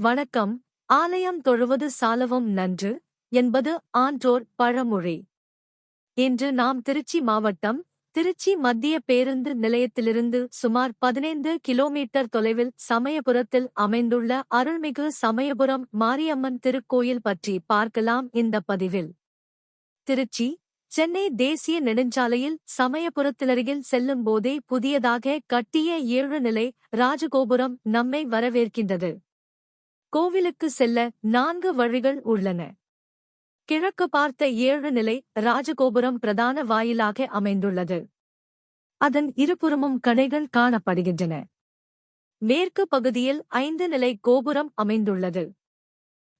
வணக்கம். ஆலயம் தொழுவது சாலவும் நன்று என்பது ஆன்றோர் பழமொழி. இன்று நாம் திருச்சி மாவட்டம் திருச்சி மத்திய பேருந்து நிலையத்திலிருந்து சுமார் பதினைந்து கிலோமீட்டர் தொலைவில் சமயபுரத்தில் அமைந்துள்ள அருள்மிகு சமயபுரம் மாரியம்மன் திருக்கோயில் பற்றி பார்க்கலாம் இந்த பதிவில். திருச்சி சென்னை தேசிய நெடுஞ்சாலையில் சமயபுரத்திலருகில் செல்லும் போதே புதியதாக கட்டிய ஏழு நிலை ராஜகோபுரம் நம்மை வரவேற்கின்றது. கோவிலுக்கு செல்ல நான்கு வழிகள் உள்ளன. கிழக்கு பார்த்த ஏழு நிலை ராஜகோபுரம் பிரதான வாயிலாக அமைந்துள்ளது. அதன் இருபுறமும் கடைகள் காணப்படுகின்றன. மேற்கு பகுதியில் ஐந்து நிலை கோபுரம் அமைந்துள்ளது.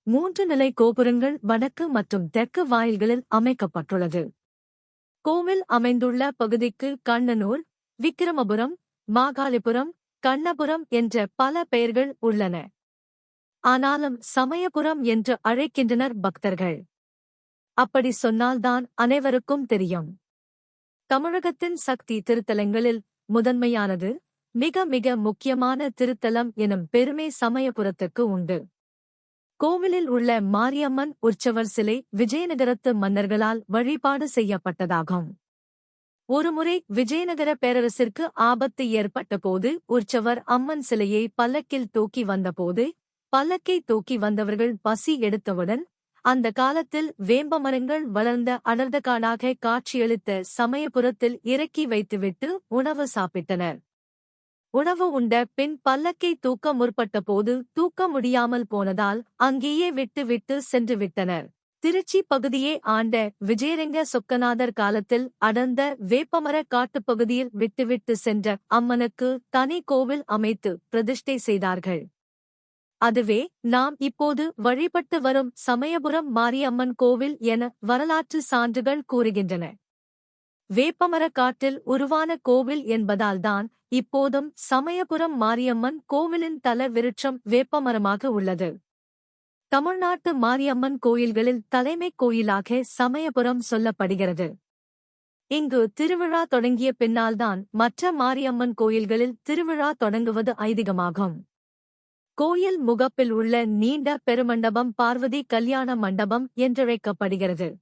மூன்று நிலை கோபுரங்கள் வடக்கு மற்றும் தெற்கு வாயில்களில் அமைக்கப்பட்டுள்ளது. கோவில் அமைந்துள்ள பகுதிக்கு கண்ணனூர் விக்கிரமபுரம் மாகாளிபுரம் கண்ணபுரம் என்ற பல பெயர்கள் உள்ளன. ஆனாலும் சமயபுரம் என்று அழைக்கின்றனர் பக்தர்கள். அப்படி சொன்னால்தான் அனைவருக்கும் தெரியும். தமிழகத்தின் சக்தி திருத்தலங்களில் முதன்மையானது மிக மிக முக்கியமான திருத்தலம் எனும் பெருமை சமயபுரத்துக்கு உண்டு. கோவிலில் உள்ள மாரியம்மன் உற்சவர் சிலை விஜயநகரத்து மன்னர்களால் வழிபாடு செய்யப்பட்டதாகும். ஒருமுறை விஜயநகர பேரரசிற்கு ஆபத்து ஏற்பட்டபோது உற்சவர் அம்மன் சிலையை பல்லக்கில் தூக்கி வந்தபோது பல்லக்கை தூக்கி வந்தவர்கள் பசி எடுத்தவுடன் அந்த காலத்தில் வேம்ப மரங்கள் வளர்ந்த அடர்ந்த காடாக காட்சியளித்த சமயபுரத்தில் இறக்கி வைத்துவிட்டு உணவு சாப்பிட்டனர். உணவு உண்ட பின் பல்லக்கை தூக்க முற்பட்டபோது தூக்க முடியாமல் போனதால் அங்கேயே விட்டு விட்டு சென்று விட்டனர். திருச்சி பகுதியே ஆண்ட விஜயரங்க சொக்கநாதர் காலத்தில் அடர்ந்த வேப்பமர காட்டுப்பகுதியில் விட்டுவிட்டு சென்ற அம்மனுக்கு தனி கோவில் அமைத்து பிரதிஷ்டை செய்தார்கள். அதுவே நாம் இப்போது வழிபட்டு வரும் சமயபுரம் மாரியம்மன் கோவில் என வரலாற்று சான்றுகள் கூறுகின்றன. வேப்பமரக் காட்டில் உருவான கோவில் என்பதால்தான் இப்போதும் சமயபுரம் மாரியம்மன் கோவிலின் தல விருட்சம் வேப்பமரமாக உள்ளது. தமிழ்நாட்டு மாரியம்மன் கோயில்களில் தலைமைக் கோயிலாக சமயபுரம் சொல்லப்படுகிறது. இங்கு திருவிழா தொடங்கிய பின்னால்தான் மற்ற மாரியம்மன் கோயில்களில் திருவிழா தொடங்குவது ஐதீகமாகும். கோயில் முகப்பில் உள்ள நீண்ட பெருமண்டபம் பார்வதி கல்யாண மண்டபம் என்றழைக்கப்படுகிறது.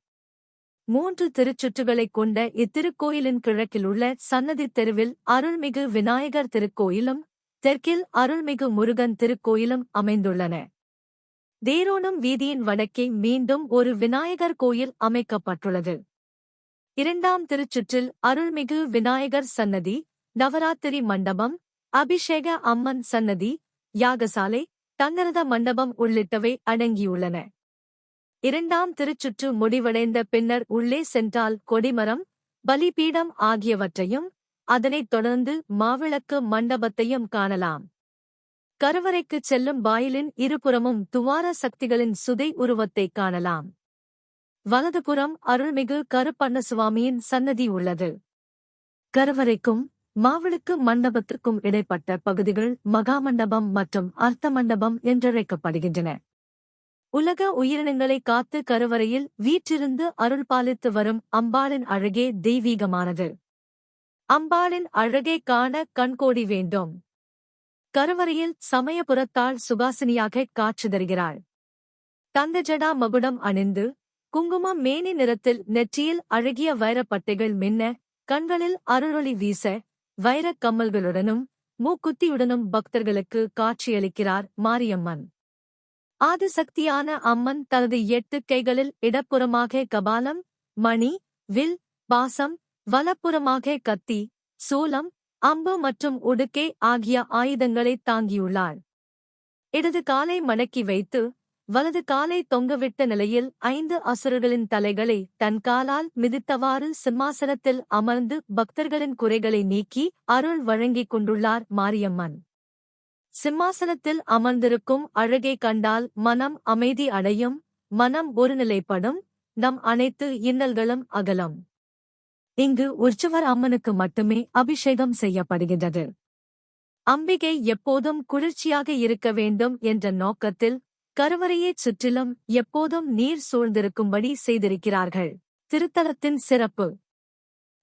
மூன்று திருச்சுற்றுகளைக் கொண்ட இத்திருக்கோயிலின் கிழக்கில் உள்ள சன்னதி தெருவில் அருள்மிகு விநாயகர் திருக்கோயிலும் தெற்கில் அருள்மிகு முருகன் திருக்கோயிலும் அமைந்துள்ளன. தேரோணம் வீதியின் வடக்கே மீண்டும் ஒரு விநாயகர் கோயில் அமைக்கப்பட்டுள்ளது. இரண்டாம் திருச்சுற்றில் அருள்மிகு விநாயகர் சன்னதி நவராத்திரி மண்டபம் அபிஷேக அம்மன் சன்னதி யாகசாலை தங்கரத மண்டபம் உள்ளிட்டவை அடங்கியுள்ளன. இரண்டாம் திருச்சுற்று முடிவடைந்த பின்னர் உள்ளே சென்றால் கொடிமரம் பலிபீடம் ஆகியவற்றையும் அதனைத் தொடர்ந்து மாவிளக்கு மண்டபத்தையும் காணலாம். கருவறைக்குச் செல்லும் வாயிலின் இருபுறமும் துவார சக்திகளின் சுதை உருவத்தைக் காணலாம். வலதுபுறம் அருள்மிகு கருப்பண்ணசுவாமியின் சன்னதி உள்ளது. கருவறைக்கும் மாவிளக்கு மண்டபத்திற்கும் இடைப்பட்ட பகுதிகள் மகாமண்டபம் மற்றும் அர்த்த மண்டபம் என்றழைக்கப்படுகின்றன. உலக உயிரினங்களை காத்து கருவறையில் வீற்றிருந்து அருள் பாலித்து வரும் அம்பாளின் அழகே தெய்வீகமானது. அம்பாளின் அழகே காண கண்கோடி வேண்டும். கருவறையில் சமயபுரத்தால் சுகாசினியாக காட்சி தருகிறாள். தங்கஜடா மகுடம் அணிந்து குங்குமம் மேனி நிறத்தில் நெற்றியில் அழகிய வைரப்பட்டைகள் மின்ன கண்களில் அருளொளி வீச வைரக் கம்மல்களுடனும் மூக்குத்தியுடனும் பக்தர்களுக்கு காட்சியளிக்கிறார் மாரியம்மன். ஆதிசக்தியான அம்மன் தனது எட்டு கைகளில் இடப்புறமாக கபாலம் மணி வில் பாசம் வலப்புறமாக கத்தி சூலம் அம்பு மற்றும் உடுக்கை ஆகிய ஆயுதங்களை தாங்கியுள்ளாள். இடது காலை மடக்கி வைத்து வலது காலை தொங்கவிட்ட நிலையில் ஐந்து அசுரர்களின் தலைகளை தன் காலால் மிதித்தவாறு சிம்மாசனத்தில் அமர்ந்து பக்தர்களின் குறைகளை நீக்கி அருள் வழங்கிக் கொண்டுள்ளார் மாரியம்மன். சிம்மாசனத்தில் அமர்ந்திருக்கும் அழகை கண்டால் மனம் அமைதி அடையும் மனம் ஒருநிலைப்படும் நம் அனைத்து இன்னல்களும் அகலம். இங்கு உற்சவர் அம்மனுக்கு மட்டுமே அபிஷேகம் செய்யப்படுகின்றது. அம்பிகை எப்போதும் குளிர்ச்சியாக இருக்க வேண்டும் என்ற நோக்கத்தில் கருவறையைச் சுற்றிலும் எப்போதும் நீர் சூழ்ந்திருக்கும்படி செய்திருக்கிறார்கள். திருத்தலத்தின் சிறப்பு.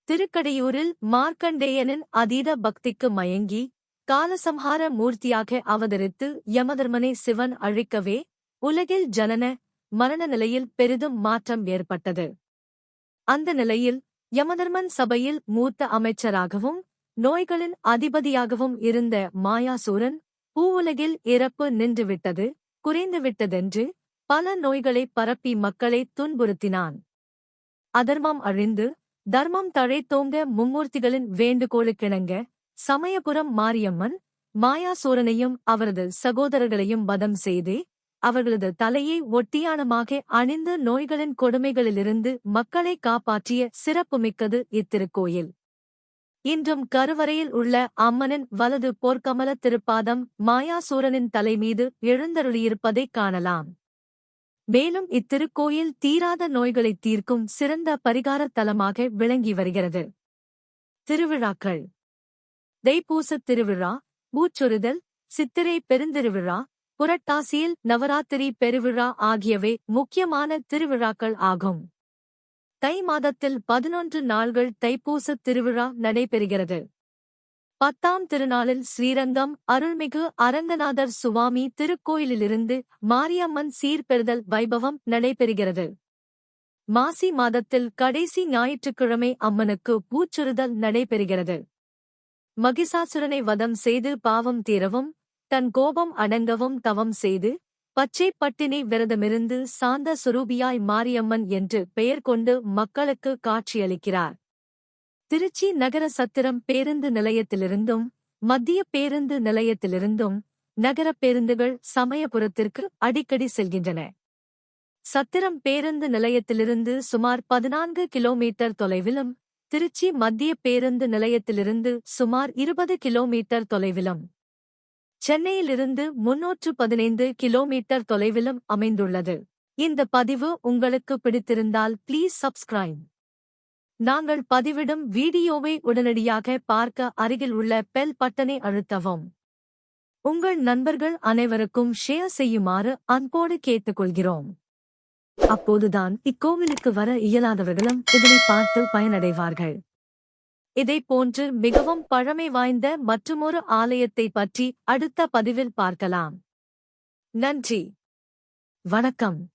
திருக்கடையூரில் மார்க்கண்டேயனின் அதீத பக்திக்கு மயங்கி காலசம்ஹார மூர்த்தியாக அவதரித்து யமதர்மனை சிவன் அழிக்கவே உலகில் ஜனன மரண நிலையில் பெரிதும் மாற்றம் ஏற்பட்டது. அந்த நிலையில் யமதர்மன் சபையில் மூத்த அமைச்சராகவும் நோய்களின் அதிபதியாகவும் இருந்த மாயாசூரன் பூவுலகில் இறப்பு நின்றுவிட்டது. குறைந்துவிட்டதென்று பல நோய்களை பரப்பி மக்களை துன்புறுத்தினான். அதர்மம் அழிந்து தர்மம் தழைத்தோங்க மும்மூர்த்திகளின் வேண்டுகோளுக்கிணங்க சமயபுரம் மாரியம்மன் மாயாசூரனையும் அவரது சகோதரர்களையும் வதம் செய்து அவர்களது தலையை ஒட்டியானமாக அணிந்து நோய்களின் கொடுமைகளிலிருந்து மக்களை காப்பாற்றிய சிறப்புமிக்கது இத்திருக்கோயில். இன்றும் கருவறையில் உள்ள அம்மனின் வலது போர்க்கமல திருப்பாதம் மாயாசூரனின் தலைமீது எழுந்தருளியிருப்பதைக் காணலாம். மேலும் இத்திருக்கோயில் தீராத நோய்களை தீர்க்கும் சிறந்த பரிகாரத் தலமாக விளங்கி வருகிறது. திருவிழாக்கள். தைப்பூசத் திருவிழா பூச்சொரிதல் சித்திரை பெருந்திருவிழா புரட்டாசியில் நவராத்திரி பெருவிழா ஆகியவை முக்கியமான திருவிழாக்கள் ஆகும். தை மாதத்தில் பதினொன்று நாள்கள் தைப்பூசத் திருவிழா நடைபெறுகிறது. பத்தாம் திருநாளில் ஸ்ரீரங்கம் அருள்மிகு அரங்கநாதர் சுவாமி திருக்கோயிலிலிருந்து மாரியம்மன் சீர்பெறுதல் வைபவம் நடைபெறுகிறது. மாசி மாதத்தில் கடைசி ஞாயிற்றுக்கிழமை அம்மனுக்கு பூச்சுறுதல் நடைபெறுகிறது. மகிஷாசுரனை வதம் செய்து பாவம் தீரவும் தன் கோபம் அடங்கவும் தவம் செய்து பச்சை பட்டினி விரதமிருந்து சாந்த சுரூபியாய் மாரியம்மன் என்று பெயர் கொண்டு மக்களுக்கு காட்சியளிக்கிறார். திருச்சி நகர சத்திரம் பேருந்து நிலையத்திலிருந்தும் மத்திய பேருந்து நிலையத்திலிருந்தும் நகர பேருந்துகள் சமயபுரத்திற்கு அடிக்கடி செல்கின்றன. சத்திரம் பேருந்து நிலையத்திலிருந்து சுமார் பதினான்கு கிலோமீட்டர் தொலைவிலும் திருச்சி மத்திய பேருந்து நிலையத்திலிருந்து சுமார் இருபது கிலோமீட்டர் தொலைவிலும். சென்னையிலிருந்து முன்னூற்று பதினைந்து கிலோமீட்டர் தொலைவிலும் அமைந்துள்ளது. இந்த பதிவு உங்களுக்கு பிடித்திருந்தால் ப்ளீஸ் சப்ஸ்கிரைப் நாங்கள் பதிவிடும் வீடியோவை உடனடியாக பார்க்க அருகில் உள்ள பெல் பட்டனை அழுத்தவும். உங்கள் நண்பர்கள் அனைவருக்கும் ஷேர் செய்யுமாறு அன்போடு கேட்டுக்கொள்கிறோம். அப்போதுதான் இக்கோவிலுக்கு வர இயலாதவர்களும் இதனை பார்த்து பயனடைவார்கள். இதை போன்று மிகவும் பழமை வாய்ந்த மற்றுமொரு ஆலயத்தை பற்றி அடுத்த பதிவில் பார்க்கலாம். நன்றி. வணக்கம்.